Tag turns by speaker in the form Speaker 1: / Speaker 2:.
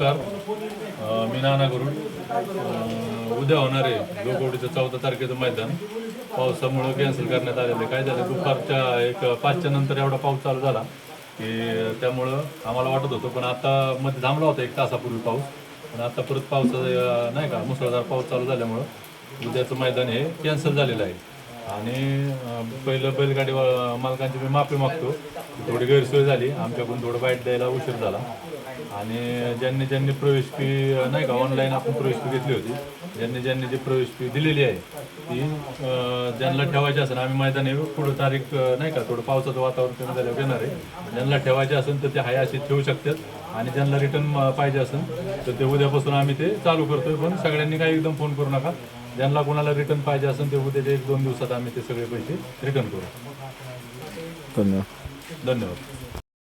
Speaker 1: नमस्कार. मी नाना करून उद्या होणार आहे लोकवडीचं चौदा तारखेचं मैदान. पावसामुळं कॅन्सल करण्यात आलेलं आहे. काय झालं? दुपारच्या एक पाचच्या नंतर एवढा पाऊस चालू झाला की त्यामुळं आम्हाला वाटत होतं पण आता मध्ये थांबला होता एक तासापूर्वी पाऊस. पण आता परत पाऊस नाही का मुसळधार पाऊस चालू झाल्यामुळं उद्याचं मैदान हे कॅन्सल झालेलं आहे. आणि पहिलं बैलगाडी वा- मालकांची मी माफी मागतो. थोडी गैरसोय झाली. आमच्याकडून थोडं बाईट द्यायला उशीर झाला. आणि ज्यांनी ज्यांनी प्रवेश फी नाही का ऑनलाईन आपण प्रवेश फी घेतली होती ज्यांनी ज्यांनी जी प्रवेश फी दिलेली आहे ती ज्यांना ठेवायची असेल आम्ही मैदानी पुढं तारीख नाही का थोडं पावसाचं वातावरण कमी झाल्यावर येणार आहे. ज्यांना ठेवायचे असेल तर ते हाय अशी ठेवू शकतात. आणि ज्यांना रिटर्न पाहिजे असेल तर ते उद्यापासून आम्ही ते चालू करतोय. पण सगळ्यांनी काही एकदम फोन करू नका. ज्यांना कोणाला रिटर्न पाहिजे असेल ते उद्याच्या एक दोन दिवसात आम्ही ते सगळे पैसे रिटर्न करू.
Speaker 2: धन्यवाद.
Speaker 1: धन्यवाद.